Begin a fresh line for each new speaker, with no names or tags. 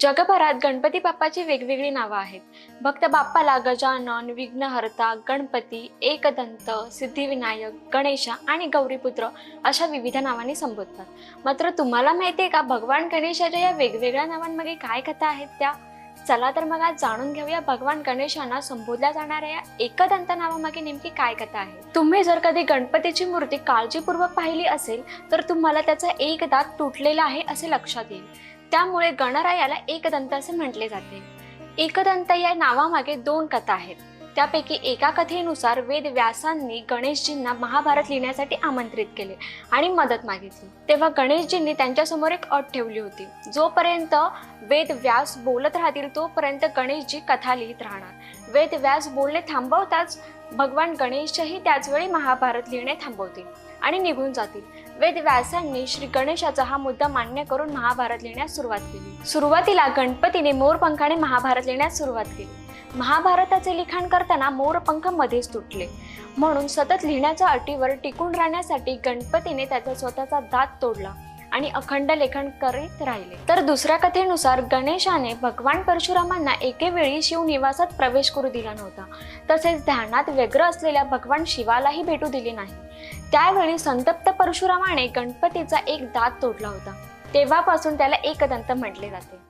जगभरात गणपती बाप्पाची वेगवेगळी नावं आहेत. भक्त बाप्पाला गजानन विघ्नहर्ता गणपती एकदंत सिद्धिविनायक गणेशा आणि गौरीपुत्र अशा विविध नावांनी संबोधतात. मात्र तुम्हाला माहिती आहे का भगवान गणेशाच्या या वेगवेगळ्या नावांमागे काय कथा आहेत त्या? चला तर मग आज जाणून घेऊया भगवान गणेशांना संबोधल्या जाणाऱ्या या एकदंत नावामागे नेमकी काय कथा आहे. तुम्ही जर कधी गणपतीची मूर्ती काळजीपूर्वक पाहिली असेल तर तुम्हाला त्याचा एक दात तुटलेला आहे असे लक्षात येईल. त्यामुळे गणरायाला एकदंत असे म्हटले जाते. एकदंत या नावामागे दोन कथा आहेत. त्यापैकी एका कथेनुसार वेद व्यासांनी गणेशजींना महाभारत लिहिण्यासाठी आमंत्रित केले आणि मदत मागितली. तेव्हा गणेशजींनी त्यांच्यासमोर एक अट ठेवली होती. जोपर्यंत वेद व्यास बोलत राहतील तोपर्यंत गणेशजी कथा लिहित राहणार. वेद व्यास बोलणे थांबवताच भगवान गणेशही त्याचवेळी महाभारत लिहिणे थांबवतील आणि निघून जातील. वेद व्यासांनी श्री गणेशाचा हा मुद्दा मान्य करून महाभारत लिहिण्यास सुरुवात केली. सुरुवातीला गणपतीने मोरपंखाने महाभारत लिहिण्यास सुरुवात केली. महाभारताचे लिखाण करताना मोरपंख मध्येच तुटले. म्हणून सतत लिहिण्याच्या अटीवर टिकून राहण्यासाठी गणपतीने त्याचा स्वतःचा दात तोडला आणि अखंड लेखन करीत राहिले. तर दुसऱ्या कथेनुसार गणेशाने भगवान परशुरामांना एकेवेळी शिवनिवासात प्रवेश करू दिला नव्हता. तसेच ध्यानात व्यग्र असलेल्या भगवान शिवालाही भेटू दिले नाही. त्यावेळी संतप्त परशुरामाने गणपतीचा एक दात तोडला होता. तेव्हापासून त्याला एकदंत म्हटले जाते.